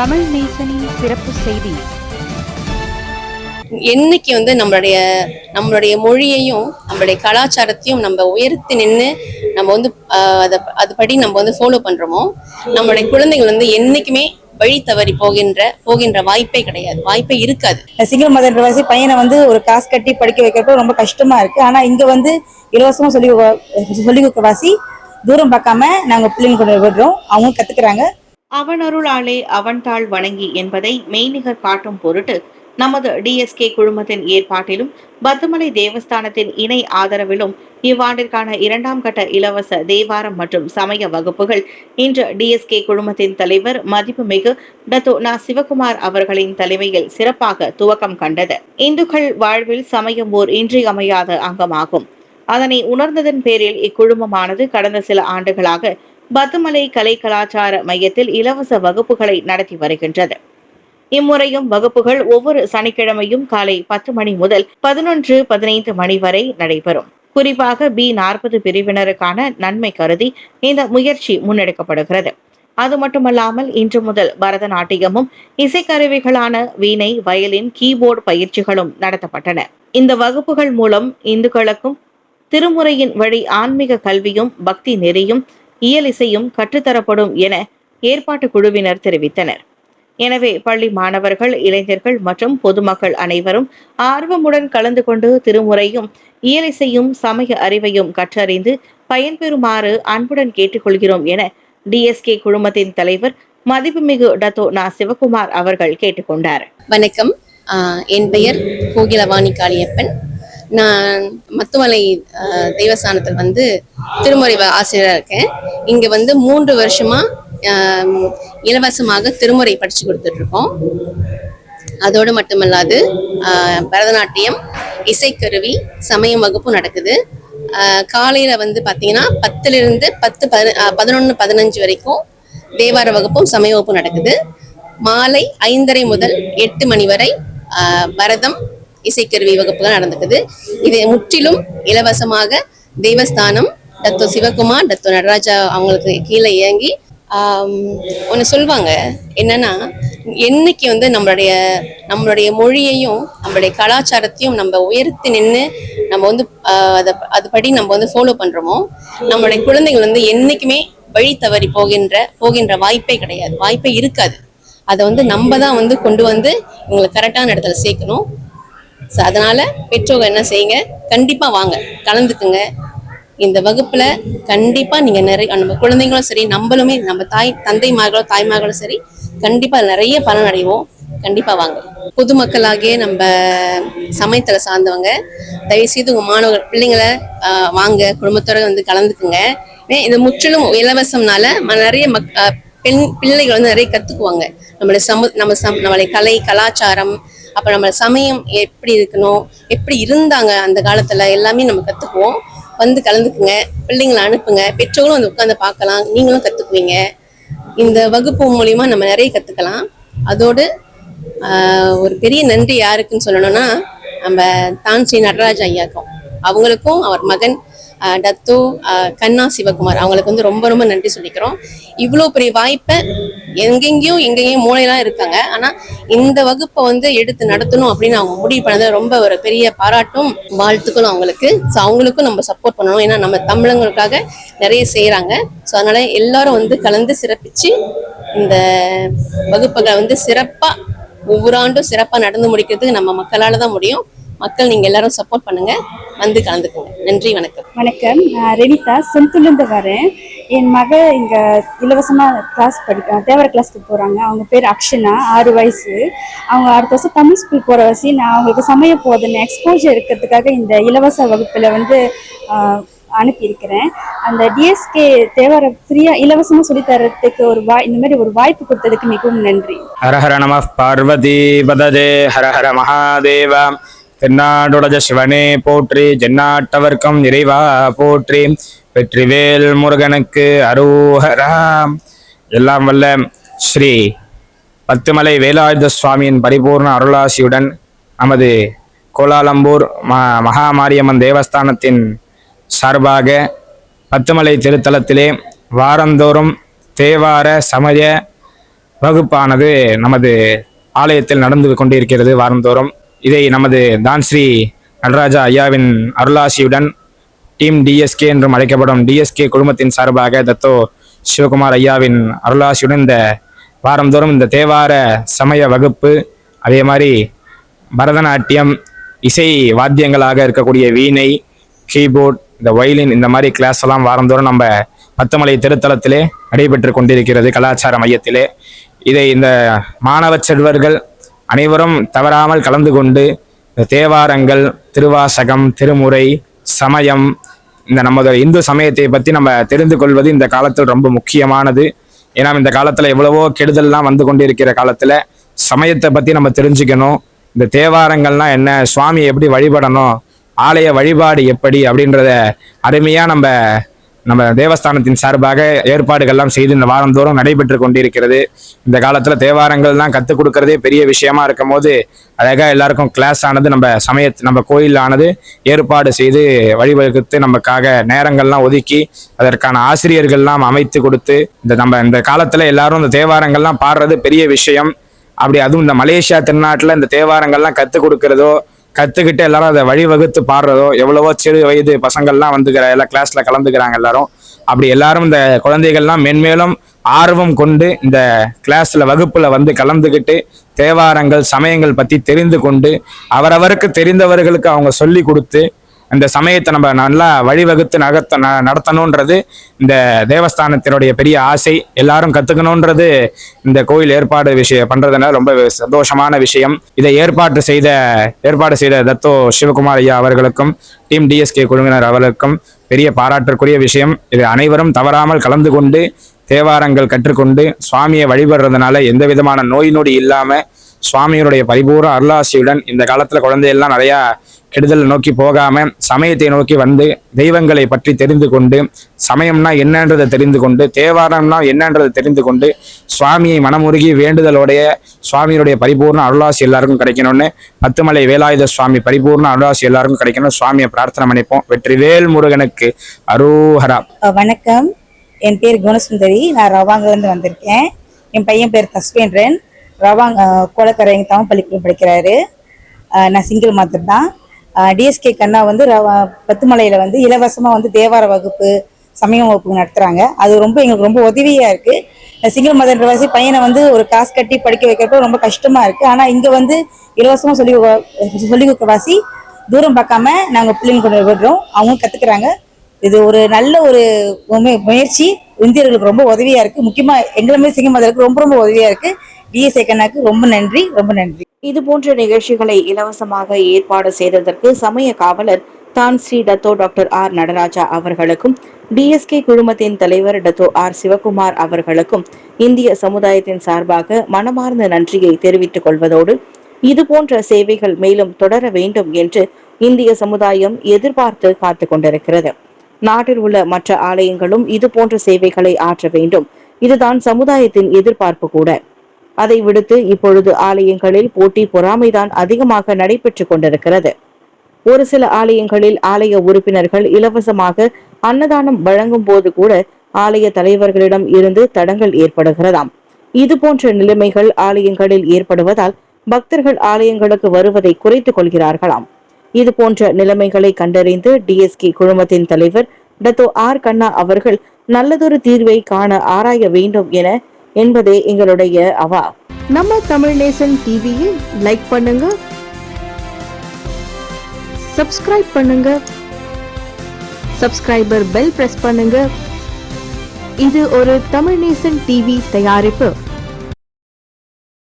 தமிழ் நேசனின் சிறப்பு செய்தி. என்னைக்கு வந்து நம்மளுடைய நம்மளுடைய மொழியையும் நம்மளுடைய கலாச்சாரத்தையும் நம்ம உயர்த்தி நின்று நம்ம வந்து அதை அதுபடி நம்ம வந்து ஃபாலோ பண்றோமோ நம்மளுடைய குழந்தைகள் வந்து என்னைக்குமே வழி தவறி போகின்ற போகின்ற வாய்ப்பே கிடையாது. வாய்ப்பே இருக்காது. சிங்கிள் மதர் வாசி பையனை வந்து ஒரு காசு கட்டி படிக்க வைக்கிறப்ப ரொம்ப கஷ்டமா இருக்கு. ஆனா இங்க வந்து இலவசமா சொல்லி கொ- சொல்லி கொடுக்க வாசி தூரம் பார்க்காம நாங்க பிள்ளைங்க கொண்டு விடுறோம். அவங்க கத்துக்கிறாங்க. அவன் அருளாலே அவன் தாள் வணங்கி என்பதை மெய்நிகர் காட்டும் பொருட்டு நமது டிஎஸ்கே குழுமத்தின் ஏற்பாட்டிலும் பத்துமலை தேவஸ்தானத்தின் இணை ஆதரவிலும் இவ்வாண்டிற்கான இரண்டாம் கட்ட இலவச தேவாரம் மற்றும் சமய வகுப்புகள் இன்று டிஎஸ்கே குழுமத்தின் தலைவர் மதிப்புமிகு டத்து நா சிவகுமார் அவர்களின் தலைமையில் சிறப்பாக துவக்கம் கண்டது. இந்துக்கள் வாழ்வில் சமயம் ஓர் இன்றியமையாத அங்கமாகும். அதனை உணர்ந்ததன் பேரில் இக்குழுமமானது கடந்த சில ஆண்டுகளாக பத்துமலை கலை கலாச்சார மையத்தில் இலவச வகுப்புகளை நடத்தி வருகின்றது. இம்முறையும் வகுப்புகள் ஒவ்வொரு சனிக்கிழமையும் காலை பத்து மணி முதல் பதினொன்று பதினைந்து மணி வரை நடைபெறும். குறிப்பாக பி நாற்பது பிரிவினருக்கான நன்மை கருதி இந்த முயற்சி முன்னெடுக்கப்படுகிறது. அது மட்டுமல்லாமல் இன்று முதல் பரதநாட்டியமும் இசைக்கருவிகளான வீணை வயலின் கீபோர்டு பயிற்சிகளும் நடத்தப்பட்டன. இந்த வகுப்புகள் மூலம் இந்துக்களுக்கும் திருமுறையின் வழி ஆன்மீக கல்வியும் பக்தி நெறியும் இயலிசையும் கற்றுத்தரப்படும் என ஏற்பாட்டு குழுவினர் தெரிவித்தனர். எனவே பள்ளி மாணவர்கள் இளைஞர்கள் மற்றும் பொதுமக்கள் அனைவரும் ஆர்வமுடன் கலந்து கொண்டு திருமுறையும் இயலிசையும் சமய அறிவையும் கற்றறிந்து பயன்பெறுமாறு அன்புடன் கேட்டுக்கொள்கிறோம் என டிஎஸ்கே குழுமத்தின் தலைவர் மதிப்புமிகு டத்தோ நா சிவகுமார் அவர்கள் கேட்டுக்கொண்டார். வணக்கம். ஆஹ், என் பெயர் கோகிலவாணி காளியப்பன். நான் மத்துமலை தெய்வஸ்தானத்தில் வந்து திருமுறை ஆசிரியராக இருக்கேன். இங்கே வந்து மூன்று வருஷமாக இலவசமாக திருமுறை படித்து கொடுத்துட்ருக்கோம். அதோடு மட்டுமல்லாது பரதநாட்டியம் இசைக்கருவி சமயம் வகுப்பும் நடக்குது. காலையில் வந்து பார்த்தீங்கன்னா பத்துலேருந்து பத்து பதி பதினொன்று பதினஞ்சு வரைக்கும் தேவார வகுப்பும் சமய வகுப்பும் நடக்குது. மாலை ஐந்தரை முதல் எட்டு மணி வரை பரதம் இசைக்கருவி வகுப்புகள் நடந்துக்குது. இது முற்றிலும் இலவசமாக தெய்வஸ்தானம் டத்தோ சிவகுமார் டத்தோ நடராஜா அவங்களுக்கு கீழே இயங்கி ஒன்று சொல்லுவாங்க என்னன்னா என்னைக்கு வந்து நம்மளுடைய நம்மளுடைய மொழியையும் நம்மளுடைய கலாச்சாரத்தையும் நம்ம உயர்த்தி நின்று நம்ம வந்து அதை அதுபடி நம்ம வந்து ஃபாலோ பண்றோமோ நம்மளுடைய குழந்தைகள் வந்து என்னைக்குமே வழி தவறி போகின்ற போகின்ற வாய்ப்பே கிடையாது. வாய்ப்பே இருக்காது. அதை வந்து நம்ம தான் வந்து கொண்டு வந்து இவங்களை கரெக்டான இடத்துல சேர்க்கணும். ஸோ அதனால பெற்றோர்கள் என்ன செய்யுங்க? கண்டிப்பா வாங்க. கலந்துக்குங்க. இந்த வகுப்புல கண்டிப்பா நீங்க நிறைய நம்ம குழந்தைங்களும் சரி நம்மளுமே நம்ம தாய் தந்தைமார்களோ தாய்மார்களும் சரி கண்டிப்பா நிறைய பலன் அடைவோம். கண்டிப்பா வாங்க. பொதுமக்களாகிய நம்ம சமயத்தில் சார்ந்தவங்க தயவுசெய்து உங்க மாணவர்கள் பிள்ளைங்களை ஆஹ், வாங்க. குடும்பத்தோட வந்து கலந்துக்குங்க. இது முற்றிலும் இலவசம்னால ம- நிறைய மக் பெண் பிள்ளைகள் வந்து நிறைய கத்துக்குவாங்க. நம்மளுடைய சமு நம்ம சம் நம்மளுடைய கலை கலாச்சாரம் அப்போ நம்ம சமயம் எப்படி இருக்கணும் எப்படி இருந்தாங்க அந்த காலத்தில் எல்லாமே நம்ம கற்றுக்குவோம் வந்து கலந்துக்குங்க பிள்ளைங்களை அனுப்புங்க பெற்றோர்களும் வந்து உட்காந்து பார்க்கலாம் நீங்களும் கற்றுக்குவீங்க இந்த வகுப்பு மூலிமா நம்ம நிறைய கற்றுக்கலாம் அதோடு ஒரு பெரிய நன்றி யாருக்குன்னு சொல்லணும்னா நம்ம தான்சி நடராஜ ஐயாக்கும். அவங்களுக்கும் அவர் மகன் டத்து கண்ணா சிவகுமார். அவங்களுக்கு வந்து ரொம்ப ரொம்ப நன்றி சொல்லிக்கிறோம். இவ்வளோ பெரிய வாய்ப்பை எங்கெங்கேயும் எங்கெங்கேயும் மூளையெல்லாம் இருக்காங்க. ஆனால் இந்த வகுப்பை வந்து எடுத்து நடத்தணும் அப்படின்னு அவங்க முடிவு பண்ணது ரொம்ப ஒரு பெரிய பாராட்டும் வாழ்த்துக்களும் அவங்களுக்கு. ஸோ அவங்களுக்கும் நம்ம சப்போர்ட் பண்ணணும். ஏன்னா நம்ம தமிழங்களுக்காக நிறைய செய்கிறாங்க ஸோ அதனால் எல்லாரும் வந்து கலந்து சிறப்பித்து இந்த வகுப்புகளை வந்து சிறப்பாக ஒவ்வொரு ஆண்டும் சிறப்பாக நடந்து முடிக்கிறதுக்கு நம்ம மக்களால் தான் முடியும். மக்கள் நீங்க எல்லாரும் சப்போர்ட் பண்ணுங்க. வந்து கலந்துக்குங்க. நன்றி வணக்கம். வணக்கம். நான் ரெனிதா செந்துலேருந்து வரேன். என் மக இங்க இலவசமா கிளாஸ் படிக்க தேவர கிளாஸ்க்கு போறாங்க. அவங்க பேர் அக்ஷனா ஆறு வயசு. அவங்க அடுத்த வருஷம் தமிழ் ஸ்கூல் போற வசி நான் அவங்களுக்கு சமய போதனை எக்ஸ்போஜர் இருக்கிறதுக்காக இந்த இலவச வகுப்புல வந்து அனுப்பியிருக்கிறேன். அந்த டிஎஸ்கே தேவர ஃப்ரீயா இலவசமா சொல்லி தர்றதுக்கு ஒரு வாய் இந்த மாதிரி ஒரு வாய்ப்பு கொடுத்ததுக்கு மிகவும் நன்றி. ஹர ஹர நம பார்வதி பதஜே ஹர ஹர மகாதேவா. தென்னாடுடஜ சிவனே போற்றி ஜென்னாட்டவர்க்கம் இறைவா போற்றி. வெற்றிவேல் முருகனுக்கு அரோஹரா எல்லாம் வல்ல ஸ்ரீ பத்துமலை வேலாயுத சுவாமியின் பரிபூர்ண அருளாசியுடன் நமது கோலாலம்பூர் ம மகாமாரியம்மன் தேவஸ்தானத்தின் சார்பாக பத்துமலை திருத்தலத்திலே வாரந்தோறும் தேவார சமய வகுப்பானது நமது ஆலயத்தில் நடந்து கொண்டிருக்கிறது வாரந்தோறும். இதை நமது தான் ஸ்ரீ நடராஜா ஐயாவின் அருளாசியுடன் டீம் டிஎஸ்கே என்றும் அழைக்கப்படும் டிஎஸ்கே குழுமத்தின் சார்பாக தத்தோ சிவகுமார் ஐயாவின் அருளாசியுடன் இந்த வாரந்தோறும் இந்த தேவார சமய வகுப்பு அதே மாதிரி பரதநாட்டியம் இசை வாத்தியங்களாக இருக்கக்கூடிய வீணை கீபோர்ட் இந்த வயலின் இந்த மாதிரி கிளாஸ் எல்லாம் வாரந்தோறும் நம்ம பத்துமலை திருத்தலத்திலே நடைபெற்று கொண்டிருக்கிறது கலாச்சார மையத்திலே. இதை இந்த மாணவ செல்வர்கள் அனைவரும் தவறாமல் கலந்து கொண்டு இந்த தேவாரங்கள் திருவாசகம் திருமுறை சமயம் இந்த நமது இந்து சமயத்தை பற்றி நம்ம தெரிந்து கொள்வது இந்த காலத்தில் ரொம்ப முக்கியமானது. ஏன்னா இந்த காலத்தில் எவ்வளவோ கெடுதல்லாம் வந்து கொண்டிருக்கிற காலத்தில் சமயத்தை பற்றி நம்ம தெரிஞ்சுக்கணும். இந்த தேவாரங்கள்லாம் என்ன சுவாமி எப்படி வழிபடணும் ஆலய வழிபாடு எப்படி அப்படின்றத அருமையாக நம்ம நம்ம தேவஸ்தானத்தின் சார்பாக ஏற்பாடுகள்லாம் செய்து இந்த வாரந்தோறும் நடைபெற்று கொண்டிருக்கிறது. இந்த காலத்துல தேவாரங்கள்லாம் கற்றுக் கொடுக்கறதே பெரிய விஷயமா இருக்கும் போது அழகா எல்லாருக்கும் கிளாஸ் ஆனது நம்ம சமய நம்ம கோயில் ஆனது ஏற்பாடு செய்து வழிவகுத்து நமக்காக நேரங்கள்லாம் ஒதுக்கி அதற்கான ஆசிரியர்கள்லாம் அமைத்து கொடுத்து இந்த நம்ம இந்த காலத்துல எல்லாரும் இந்த தேவாரங்கள்லாம் பாடுறது பெரிய விஷயம். அப்படி அதுவும் இந்த மலேசியா திருநாட்டில் இந்த தேவாரங்கள்லாம் கற்றுக் கொடுக்கறதோ கற்றுக்கிட்டு எல்லாரும் அதை வழிவகுத்து பாடுறதோ எவ்வளவோ சிறு வயது பசங்கள்லாம் வந்துக்கிற எல்லா கிளாஸில் கலந்துக்கிறாங்க எல்லாரும். அப்படி எல்லாரும் இந்த குழந்தைகள்லாம் மென்மேலும் ஆர்வம் கொண்டு இந்த கிளாஸில் வகுப்பில் வந்து கலந்துக்கிட்டு தேவாரங்கள் சமயங்கள் பற்றி தெரிந்து கொண்டு அவரவருக்கு தெரிந்தவர்களுக்கு அவங்க சொல்லி கொடுத்து அந்த சமயத்தை நம்ம நல்லா வழிவகுத்து நகர்த்த ந- நடத்தணுன்றது இந்த தேவஸ்தானத்தினுடைய பெரிய ஆசை. எல்லாரும் கத்துக்கணுன்றது இந்த கோயில் ஏற்பாடு விஷயம் பண்றதுனால ரொம்ப சந்தோஷமான விஷயம். இதை ஏற்பாடு செய்த ஏற்பாடு செய்த தத்தோ சிவகுமார் ஐயா அவர்களுக்கும் டீம் டிஎஸ்கே குழுவினர் அவர்களுக்கும் பெரிய பாராட்டுக்குரிய விஷயம். இது அனைவரும் தவறாமல் கலந்து கொண்டு தேவாரங்கள் கற்றுக்கொண்டு சுவாமியை வழிபடுறதுனால எந்த விதமான நோய் நொடி இல்லாம சுவாமியினுடைய பரிபூர்ண அருளாசியுடன் இந்த காலத்துல குழந்தையெல்லாம் நிறையா கெடுதலை நோக்கி போகாம சமயத்தை நோக்கி வந்து தெய்வங்களை பற்றி தெரிந்து கொண்டு சமயம்னா என்னன்றதை தெரிந்து கொண்டு தேவாரம்னா என்னன்றதை தெரிந்து கொண்டு சுவாமியை மனமுருகி வேண்டுதலோடைய சுவாமியுடைய பரிபூர்ண அருளாசி எல்லாருக்கும் கிடைக்கணும்னு பத்துமலை வேலாயுத சுவாமி பரிபூர்ண அருளாசி எல்லாருக்கும் கிடைக்கணும் சுவாமியை பிரார்த்தனை பண்ணிப்போம். வெற்றிவேல் முருகனுக்கு அரோஹரா. வணக்கம். என் பேர் குணசுந்தரி. நான் ரவாங்கிலேருந்து வந்திருக்கேன். என் பையன் பேர் தஸ்வேந்திரன். ரவாங் கோலக்கரை தமிழ் பள்ளிக்கூடம் படிக்கிறாரு. நான் சிங்கிள் மாத்திரம் தான். டிஎஸ்கே கண்ணா வந்து ரவா பத்துமலையில் வந்து இலவசமாக வந்து தேவார வகுப்பு சமயம் வகுப்பு நடத்துகிறாங்க அது ரொம்ப எங்களுக்கு ரொம்ப உதவியாக இருக்குது சிங்கிள் மதன்றவாசி பையனை வந்து ஒரு காசு கட்டி படிக்க வைக்கிறப்ப ரொம்ப கஷ்டமாக இருக்குது ஆனால் இங்கே வந்து இலவசமாக சொல்லி சொல்லி கொடுக்கவாசி தூரம் பார்க்காம நாங்கள் பிள்ளைங்க கொண்டு விடுறோம். அவங்க கற்றுக்குறாங்க இது ஒரு நல்ல ஒரு முயற்சி. இந்தியர்களுக்கு ரொம்ப உதவியாக இருக்குது முக்கியமாக எங்களுமே சிங்கிள் மதருக்கு ரொம்ப ரொம்ப உதவியாக இருக்குது டிஎஸ்ஏ கண்ணாக்கு ரொம்ப நன்றி ரொம்ப நன்றி. இது போன்ற நிகழ்ச்சிகளை இலவசமாக ஏற்பாடு செய்ததற்கு சமய காவலர் தான் Shri Dato doctor R Nadaraja அவர்களுக்கும் டிஎஸ்கே குழுமத்தின் தலைவர் டத்தோ ஆர் சிவகுமார் அவர்களுக்கும் இந்திய சமுதாயத்தின் சார்பாக மனமார்ந்த நன்றியை தெரிவித்துக் கொள்வதோடு இது போன்ற சேவைகள் மேலும் தொடர வேண்டும் என்று இந்திய சமுதாயம் எதிர்பார்த்து காத்து கொண்டிருக்கிறது. நாட்டில் உள்ள மற்ற ஆலயங்களும் இது போன்ற சேவைகளை ஆற்ற வேண்டும். இதுதான் சமுதாயத்தின் எதிர்பார்ப்பு கூட. அதை விடுத்து இப்பொழுது ஆலயங்களில் போட்டி பொறாமைதான் அதிகமாக நடைபெற்றுக் கொண்டிருக்கிறது. ஒரு சில ஆலயங்களில் ஆலய உறுப்பினர்கள் இலவசமாக அன்னதானம் வழங்கும் போது கூட ஆலய தலைவர்களிடம் இருந்து தடங்கள் ஏற்படுகிறதாம். இது போன்ற நிலைமைகள் ஆலயங்களில் ஏற்படுவதால் பக்தர்கள் ஆலயங்களுக்கு வருவதை குறைத்துக் கொள்கிறார்களாம். இது போன்ற நிலைமைகளை கண்டறிந்து டிஎஸ்கே குழுமத்தின் தலைவர் டத்தோ ஆர் கண்ணா அவர்கள் நல்லதொரு தீர்வை காண ஆராய வேண்டும் என என்பதே எங்களுடைய அவா. நம்ம தமிழ் நேசன் டிவியை லைக் பண்ணுங்க. சப்ஸ்கிரைப் பண்ணுங்க. சப்ஸ்கிரைபர் பெல் பிரஸ் பண்ணுங்க. இது ஒரு தமிழ் நேசன் டிவி தயாரிப்பு.